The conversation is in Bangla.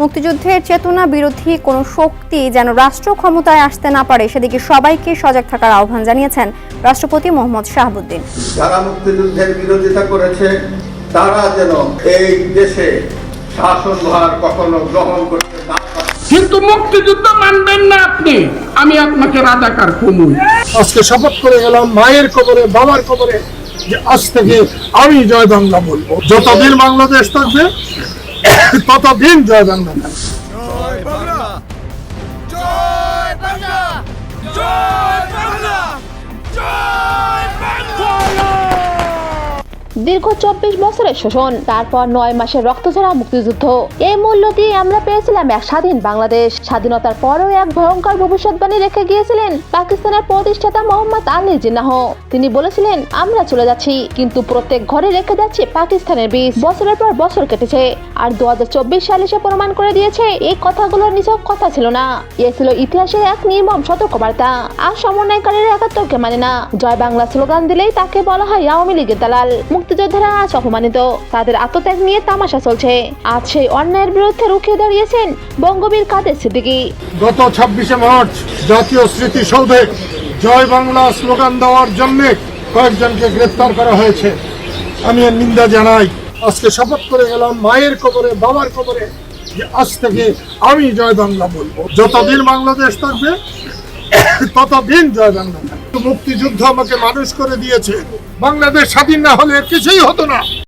মুক্তিযুদ্ধের চেতনা বিরোধী কোনো শক্তি যেন রাষ্ট্র ক্ষমতায় আসতে না পারে সেদিকে সবাইকে সজাগ থাকার আহ্বান জানিয়েছেন রাষ্ট্রপতি মোহাম্মদ শাহাবুদ্দিন। যারা মুক্তিযুদ্ধের বিরোধিতা করেছে তারা যেন এই দেশে শাসনভার কখনো গ্রহণ করতে না কিন্তু মুক্তিযুদ্ধ মানবেন না আপনি। আমি আপনাকে রাজাকার কমুই আজকে শপথ করে গেলাম মায়ের কবরে বাবার কবরে যে আজ থেকে আমি জয় বাংলা বলব। যতদিন বাংলাদেশ থাকবে ততদিন জয় বাংলা থাকবে দীর্ঘ চব্বিশ বছরের শোষণ, তারপর নয় মাসের রক্তঝরা মুক্তিযুদ্ধ। এই মূল্য দিয়ে আমরা পেয়েছিলাম এক স্বাধীন বাংলাদেশ। স্বাধীনতার পরেও এক ভয়ঙ্কর ভবিষ্যৎবাণী রেখে গিয়েছিলেন পাকিস্তানের প্রতিষ্ঠাতা মোহাম্মদ আলী জিন্নাহ। তিনি বলেছিলেন, আমরা চলে যাচ্ছি, কিন্তু প্রত্যেক ঘরে রেখে যাচ্ছে পাকিস্তানের বীজ। বছরের পর বছর কেটেছে, আর দু সালে সে প্রমাণ করে দিয়েছে, এই কথাগুলোর নিছক কথা ছিল না। এ ছিল ইতিহাসের এক নির্মম সতর্কবার্তা। আর সমন্বয়কারীরা একাত্তরকে মানে না। জয় বাংলা স্লোগান দিলেই তাকে বলা হয় আওয়ামী লীগের দালাল। মুক্তিযোদ্ধারা আজ অপমানিত। তাদের আত্মত্যাগ নিয়ে তামাশা চলছে। আজ সেই অন্যায়ের বিরুদ্ধে রুখে দাঁড়িয়েছেন বঙ্গবীর কাদের সিদ্দিকী। গত ছাব্বিশে মার্চ জাতীয় স্মৃতিসৌধে জয় বাংলা স্লোগান দেওয়ার জন্য কয়েকজনকে গ্রেফতার করা হয়েছে। আমি এর নিন্দা জানাই। আজকে শপথ করে গেলাম মায়ের কবরে, বাবার কবরে যে আজ থেকে আমি জয় বাংলা বলব। যতদিন বাংলাদেশ থাকবে, ততদিন জয় বাংলা থাকবে। মুক্তিযুদ্ধ আমাকে মানুষ করে দিয়েছে। বাংলাদেশ স্বাধীন না হলে কিছুই হতো না।